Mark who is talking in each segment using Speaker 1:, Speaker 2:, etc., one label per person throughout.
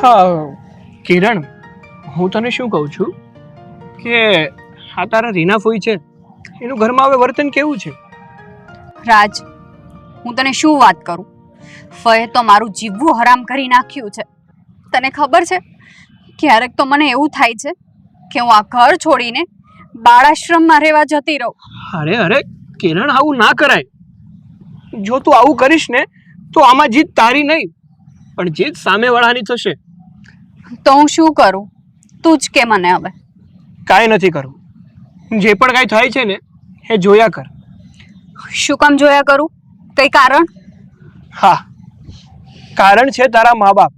Speaker 1: હા કિરણ હું તને શું કહું છું? કે આ તારા રીના ફોઈ છે. એનું ઘરમાં હવે વર્તન કેવું છે?
Speaker 2: રાજ હું તને શું વાત કરું? ફય તો મારું જીવવું હરામ કરી નાખ્યું છે. તને ખબર છે? ક્યારેક તો મને એવું થાય છે કે હું આ ઘર છોડીને બાળાશ્રમમાં રહેવા જતી રહું.
Speaker 1: અરે અરે કિરણ આવું ના કરાય. જો તું આવું કરીશ ને તો આમાં જીત તારી નહીં પણ જીત સામેવાળાની થશે.
Speaker 2: તો હું શું કરું? તું જ કે મને હવે.
Speaker 1: કાંઈ નથી કરવું જે પણ કાંઈ થાય છે ને એ જોયા કર.
Speaker 2: શું કામ જોયા કરું? કઈ કારણ?
Speaker 1: હા. કારણ છે તારા મા બાપ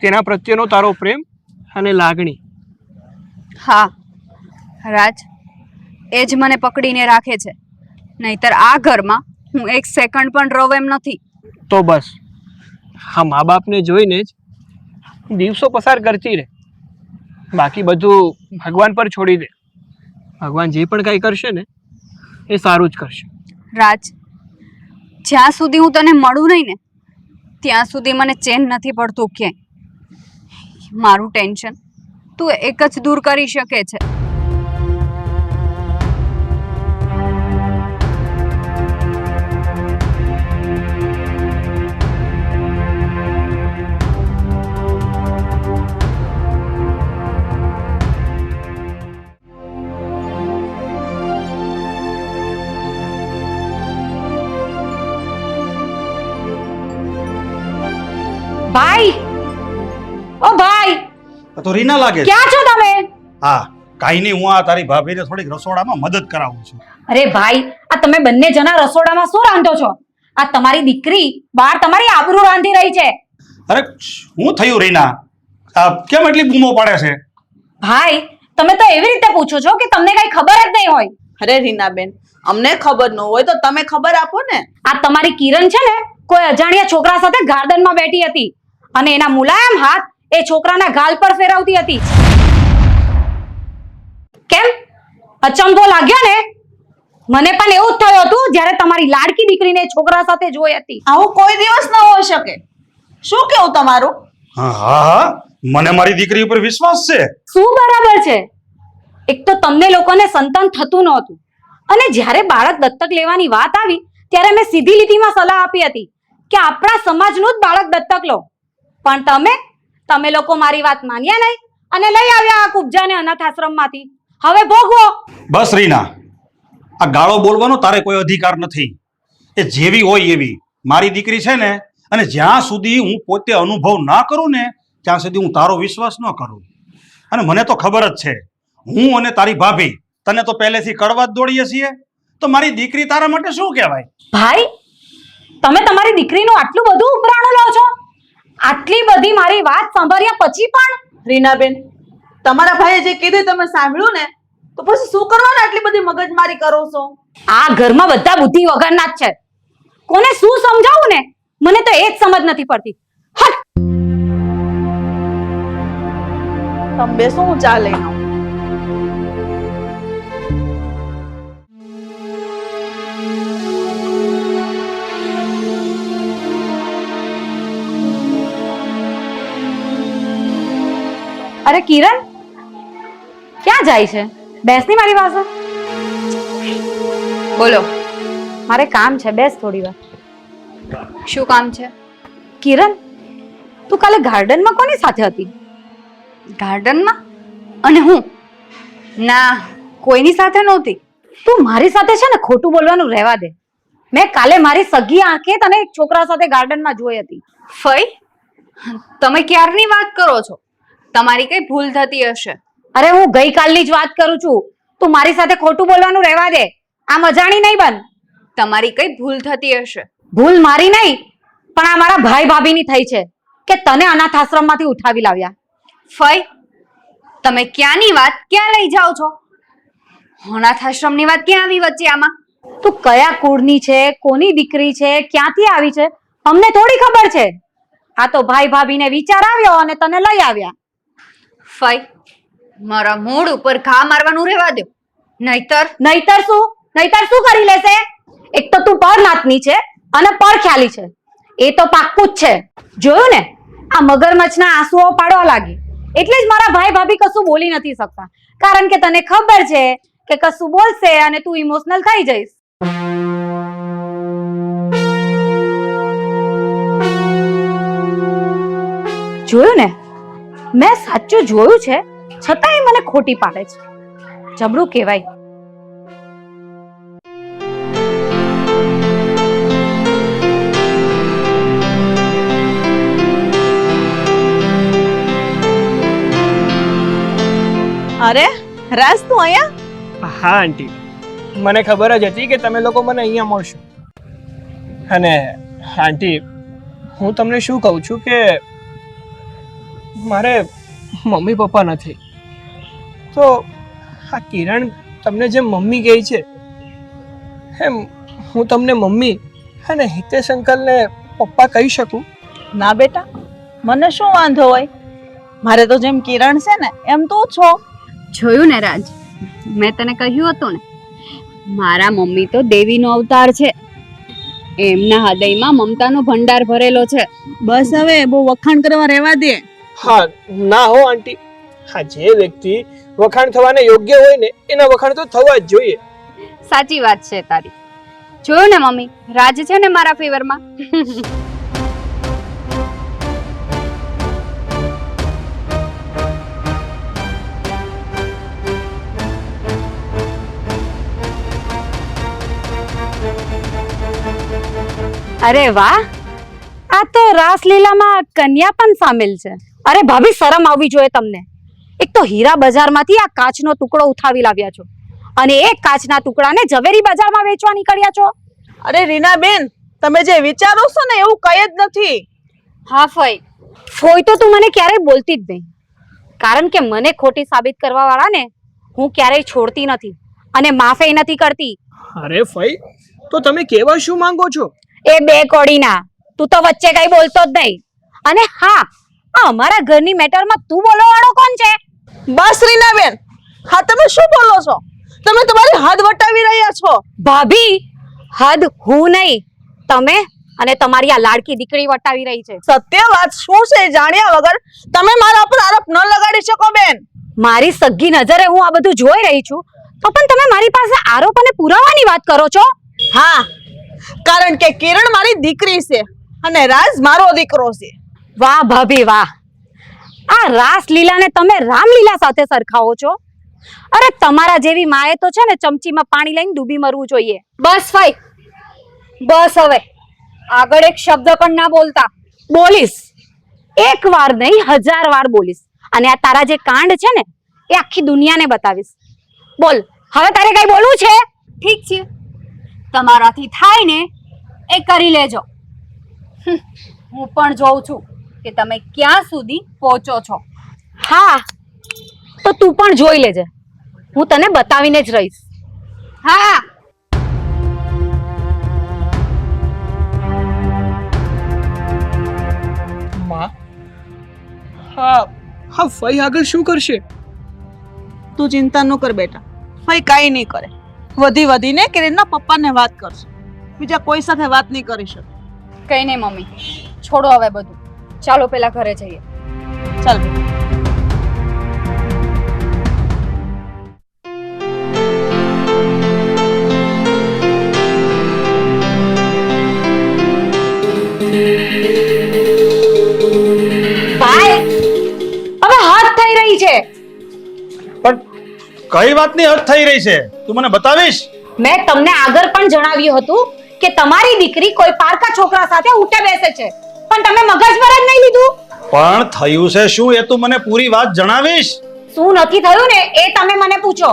Speaker 1: તેના પ્રત્યેનો તારો પ્રેમ અને લાગણી.
Speaker 2: હા. રાજ એ જ મને પકડીને રાખે છે. નહીતર આ ઘરમાં હું એક સેકન્ડ પણ રહું એમ નથી.
Speaker 1: તો બસ. હા મા બાપને જોઈને જ દિવસો પસાર કરતી રહે. બાકી બધું ભગવાન પર છોડી દે. ભગવાન જે પણ કાંઈ કરશે ને, એ સારું જ કરશે.
Speaker 2: રાજ, જ્યાં સુધી હું તને મળું નહીં ને, ત્યાં સુધી મને ચેન નથી પડતું ક્યાંય. મારું ટેન્શન તું એક જ દૂર કરી શકે છે.
Speaker 3: ભાઈ! ઓ ભાઈ!
Speaker 4: આ તો રીના લાગે છે.
Speaker 3: ક્યાં છો તમે?
Speaker 4: હા કઈ નહીં હું આ તારી ભાભીને થોડીક રસોડામાં મદદ કરાવું છું.
Speaker 3: અરે ભાઈ આ તમે બંને જણા રસોડામાં શું રાંધો છો? આ તમારી દીકરી બહાર તમારી આબરૂ રાંધી રહી છે.
Speaker 4: અરે હું થયું રીના? આ કેમ એટલી બૂમો પાડે છે?
Speaker 3: ભાઈ તમે તો એવી રીતે પૂછો છો કે તમને કઈ ખબર જ નહીં હોય.
Speaker 5: અરે રીનાબેન અમને ખબર ન હોય તો તમે ખબર આપો ને.
Speaker 3: આ તમારી કિરણ છે ને કોઈ અજાણ્યા છોકરા સાથે ગાર્ડનમાં બેઠી હતી. અને એના મુલાયમ હાથ એ છોકરાના ગાલ પર ફેરવતી હતી. કેમ? અચંબો લાગ્યો ને? મને પણ એવું જ થયું હતું જ્યારે તમારી લાડકી દીકરીને છોકરા સાથે જોઈ હતી.
Speaker 5: આવું કોઈ દિવસ ન હોઈ શકે. શું કેવું તમારું?
Speaker 4: હા હા હા. મને મારી દીકરી ઉપર વિશ્વાસ છે.
Speaker 3: શું બરાબર છે? એક તો તમને લોકોને સંતાન થતું નહોતું. અને જ્યારે બાળક દત્તક લેવાની વાત આવી ત્યારે મેં સીધી લીટીમાં સલાહ આપી હતી કે આપણા સમાજનું જ બાળક દત્તક લો. પણ તમે તમે લોકો મારી વાત માન્યા નહીં અને લઈ આવ્યા આ કુબજાને અનાથ આશ્રમમાંથી. હવે ભોગવો.
Speaker 4: બસ રીના આ ગાળો બોલવાનો તારે કોઈ અધિકાર નથી. એ જેવી હોય એવી. મારી દીકરી છે ને અને જ્યાં સુધી હું પોતે અનુભવ ના કરું ને ત્યાં સુધી હું તારો વિશ્વાસ ન કરું. અને મને તો ખબર જ છે હું અને તારી ભાભી તને તો પહેલેથી કડવા જ દોડીએ છીએ. તો મારી દીકરી તારા માટે શું કહેવાય?
Speaker 3: ભાઈ તમે તમારી દીકરીનું આટલું બધું ઉપરાણું લો છો આટલી બધી મારી વાત સાંભળ્યા પછી પણ?
Speaker 5: રીનાબેન તમારા ભાઈએ જે કીધું તમે સાંભળ્યું ને તો પછી શું કરવાના આટલી બધી મગજમારી કરો છો?
Speaker 3: આ ઘરમાં બધા બુદ્ધિ વગરના જ છે. કોને શું સમજાવું ને? મને તો એ જ સમજ નથી પડતી. હટ!
Speaker 5: તમે હું ચા લઈને
Speaker 3: અરે કિરણ ક્યાં જાય છે? બેસની મારી પાસે?
Speaker 2: બોલો.
Speaker 3: મારે કામ છે બેસ થોડી વાર.
Speaker 2: શું કામ છે?
Speaker 3: કિરણ તું કાલે ગાર્ડનમાં કોની સાથે હતી?
Speaker 2: ગાર્ડનમાં? અને હું? ના કોઈની સાથે નહોતી.
Speaker 3: તું મારી સાથે છે ને ખોટું બોલવાનું રહેવા દે. મેં કાલે મારી સગી આંખે તને એક છોકરા સાથે ગાર્ડનમાં જોઈ હતી.
Speaker 2: ફઈ તમે ક્યારની વાત કરો છો? તમારી કઈ ભૂલ થતી હશે?
Speaker 3: અરે હું ગઈકાલની જ વાત કરું છું. તું મારી સાથે ખોટું બોલવાનું રહેવા દે. આમ અજાણી નહીં બન.
Speaker 2: તમારી કઈ ભૂલ થતી હશે?
Speaker 3: ભૂલ મારી નહીં પણ આ મારા ભાઈ ભાભીની થઈ છે કે તને અનાથ આશ્રમમાંથી ઉઠાવી લાવ્યા.
Speaker 2: ફઈ તમે ક્યાંની વાત ક્યાં લઈ જાઓ છો? અનાથ આશ્રમની વાત ક્યાં આવી વચ્ચે આમાં?
Speaker 3: તું કયા કુળની છે કોની દીકરી છે ક્યાંથી આવી છે અમને થોડી ખબર છે. આ તો ભાઈ ભાભીને વિચાર આવ્યો અને તને લઈ આવ્યા.
Speaker 2: ફઈ મારા મૂળ ઉપર ઘા મારવાનું રહેવા દો. નહીતર?
Speaker 3: નહીતર શું? નહીતર શું કરી લેશે? એક તો તું પર નાતની છે અને પર ખ્યાલી છે. એ તો પાક્કું જ છે. જોયું ને? આ મગરમચ્છના આંસુઓ પાડવા લાગી. એટલે જ મારા ભાઈ ભાભી કશું બોલી નથી શકતા. કારણ કે તને ખબર છે કે કશું બોલશે અને તું ઇમોશનલ થઈ જઈશ. જોયું ને? મેં સાચું જોયું છે છતાંય મને ખોટી પાડે છે. જબરું કહેવાય.
Speaker 5: અરે રાજ તું અહીંયા?
Speaker 1: હા આંટી. મને ખબર જ હતી કે તમે લોકો મને અહીંયા મળશો. અને આંટી હું તમને શું કહું છું કે મારે મમ્મી પપ્પા નથી. તો આ કિરણ તમને જેમ મમ્મી કહે છે એમ હું તમને મમ્મી અને હિતેશ અંકલને પપ્પા કહી શકું?
Speaker 5: ના બેટા મને શું વાંધો હોય? મારે તો જેમ કિરણ છે ને એમ તું છો
Speaker 2: જોયું ને રાજ મેં તને કહ્યું હતું ને મારા મમ્મી તો દેવીનો અવતાર છે. એમના હૃદયમાં મમતાનો ભંડાર ભરેલો છે.
Speaker 5: બસ હવે બહુ વખાણ કરવા રહેવા દે.
Speaker 1: હા, ના હો, આંટી. હા, જે વ્યક્તિ વખાણ થવાને યોગ્ય હોય ને, એના વખાણ તો થવા જ જોઈએ.
Speaker 2: સાચી વાત છે તારી. જોયું ને, મમ્મી? રાજ છે ને મારા ફેવરમાં
Speaker 3: અરે વાહ! આ તો રાસલીલામાં કન્યા પણ સામેલ છે. અરે ભાભી શરમ આવવી જોઈએ તમને. એક તો હીરા બજારમાંથી આ કાચનો ટુકડો ઉઠાવી લાવ્યા છો અને એ કાચના ટુકડાને ઝવેરી બજારમાં વેચવા નીકળ્યા છો.
Speaker 5: અરે રીના બેન તમે જે વિચારો છો ને એવું કઈ જ નથી.
Speaker 2: હા ફઈ.
Speaker 3: ફોઈ તો તું મને ક્યારેય બોલતી જ નહીં. કારણ કે મને ખોટી સાબિત કરવા વાળાને હું ક્યારેય છોડતી નથી અને માફે નથી કરતી.
Speaker 1: અરે ફઈ તો તમે કેવા શું માંગો છો?
Speaker 3: એ બે કોડીના. તું તો વચ્ચે કઈ બોલતો જ નહીં. અને હા આ અમારા ઘરની મેટરમાં તું બોલવા વાળો કોણ છે?
Speaker 5: બસ રીના બેન હા તમે શું બોલો છો? તમે તમારી હદ વટાવી રહ્યા છો.
Speaker 3: ભાભી હદ હું નહીં તમે અને તમારી આ લાડકી દીકરી વટાવી રહી છે.
Speaker 5: સત્ય વાત શું છે જાણ્યા વગર તમે મારા પર આરોપ ન લગાડી શકો બેન.
Speaker 3: મારી સગી નજરે હું આ બધું જોઈ રહી છું તો પણ તમે મારી પાસે આરોપ અને પુરાવાની વાત કરો છો?
Speaker 5: હા કારણ કે કિરણ મારી દીકરી છે અને રાજ મારો દીકરો છે.
Speaker 3: વાહ ભાભી વાહ. આ રાસલીલાને તમે રામલીલા સાથે સરખાવો છો? અરે તમારા જેવી માએ તો છે ને ચમચીમાં પાણી લઈને ડૂબી મરવું જોઈએ.
Speaker 2: બસ ભાઈ. બસ હવે. આગળ એક શબ્દ પણ ના બોલતા.
Speaker 3: બોલીશ. એક વાર નહીં, હજાર વાર બોલીશ. અને આ તારા જે કાંડ છે ને, એ આખી દુનિયાને બતાવીશ. બોલ, હવે તારે કઈ બોલવું છે?
Speaker 2: ઠીક છે. તમારાથી થાય ને એ કરી લેજો. હું પણ જોઉં છું. કે તમે ક્યાં સુધી પહોંચો છો?
Speaker 3: હા તો તું પણ જોઈ લેજે. હું તને બતાવીને જ રહીશ.
Speaker 2: હા.
Speaker 1: માં હા હા ફઈ આગળ શું કરશે?
Speaker 5: તું ચિંતા ન કર બેટા. ભાઈ કાંઈ નહીં કરે. વધી વધીને કિરણના પપ્પાને વાત કરશે. બીજા કોઈ સાથે વાત નહીં કરી શકે.
Speaker 2: કઈ નહીં મમ્મી. છોડો હવે બધું. ચાલો પેલા ઘરે જઈએ.
Speaker 5: ચાલ. બેટા
Speaker 3: ભાઈ હવે થઈ રહી છે.
Speaker 4: પણ કઈ વાતની અર્થ થઈ રહી છે? તું મને બતાવીશ?
Speaker 3: મેં તમને આગળ પણ જણાવ્યું હતું કે તમારી દીકરી કોઈ પારકા છોકરા સાથે ઉઠે બેસે છે. પણ તમે મગજ પર જ નહીં લીધું?
Speaker 4: પણ થયું છે શું એ તું મને પૂરી વાત જણાવીશ?
Speaker 3: શું નથી થયું ને એ તમે મને પૂછો.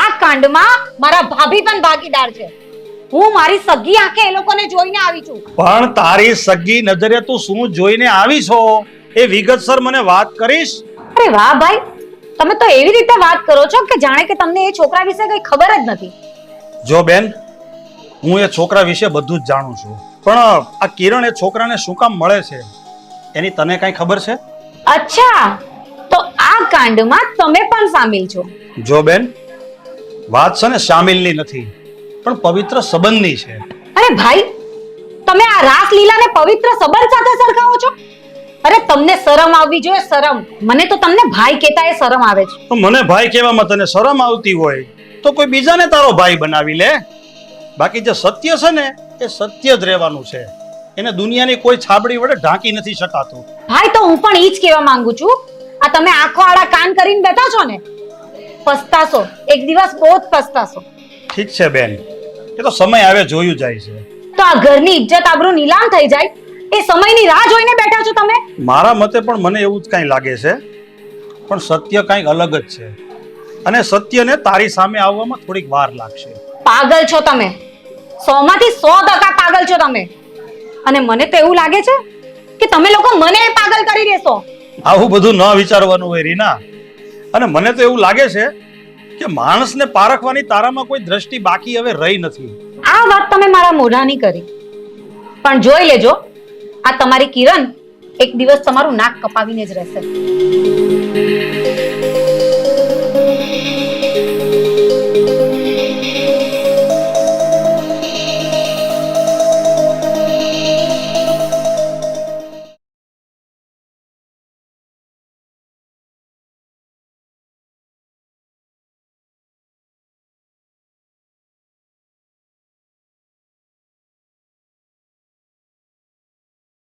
Speaker 3: આ કાંડમાં મારા ભાભી પણ ભાગીદાર છે. હું મારી સગી આંખે એ લોકોને જોઈને આવી છું.
Speaker 4: પણ તારી સગી નજરે તું શું જોઈને આવી છો? એ વિગતસર મને વાત કરીશ?
Speaker 3: અરે વાહ ભાઈ તમે તો એવી રીતે વાત કરો છો કે જાણે કે તમને એ છોકરા વિશે કઈ ખબર જ નથી.
Speaker 4: જો બેન હું એ છોકરા વિશે બધું જ જાણું છું. પણ આ કિરણ એ છોકરાને શું કામ મળે છે? એની તને કઈ ખબર છે?
Speaker 3: અચ્છા તો આ કાંડમાં તમે પણ સામેલ છો.
Speaker 4: જો બેન વાત છે ને સામેલની નથી પણ પવિત્ર સંબંધની છે.
Speaker 3: અરે ભાઈ તમે આ રાસલીલાને પવિત્ર સંબંધ સાથે સરખાવો છો? અરે તમને શરમ આવવી જોઈએ શરમ. મને તો તમને ભાઈ કહેતા એ શરમ આવે છે.
Speaker 4: તો મને ભાઈ કહેવામાં તને શરમ આવતી હોય તો કોઈ બીજાને તારો ભાઈ બનાવી લે. બાકી જે સત્ય છે ને એ સત્ય જ રહેવાનું છે. એને દુનિયાની કોઈ છાબડી વડે ઢાંકી નથી શકાતું.
Speaker 3: ભાઈ તો હું પણ ઈ જ કહેવા માંગુ છું. આ તમે આંખો આડા કાન કરીને બેઠા છો ને? પસ્તાશો. એક દિવસ બહુ જ પસ્તાશો.
Speaker 4: ઠીક છે બેન. એ તો સમય આવે જોયું જાય છે.
Speaker 3: તો આ ઘરની ઇજ્જત આબરૂ નીલામ થઈ જાય. એ સમયની રાહ જોઈને બેઠા છો તમે?
Speaker 4: મારા મતે પણ મને એવું જ કાંઈ લાગે છે. પણ સત્ય કાંઈક અલગ જ છે. અને સત્યને તારી સામે આવવામાં થોડીક વાર લાગશે.
Speaker 3: પાગલ છો તમે. સો માંથી સો ટકા પાગલ છો તમે. અને મને તો એવું લાગે છે કે તમે લોકો મને પાગલ કરી દેશો.
Speaker 4: આવું બધું ન વિચારવાનું હોય રીના. અને મને તો એવું લાગે છે કે માણસને પારખવાની તારામાં કોઈ દ્રષ્ટિ બાકી હવે રહી નથી.
Speaker 3: આ વાત તમે મારા મોઢાની કરી. પણ જોઈ લેજો આ તમારી કિરણ એક દિવસ તમારું નાક કપાવીને જ રહેશે.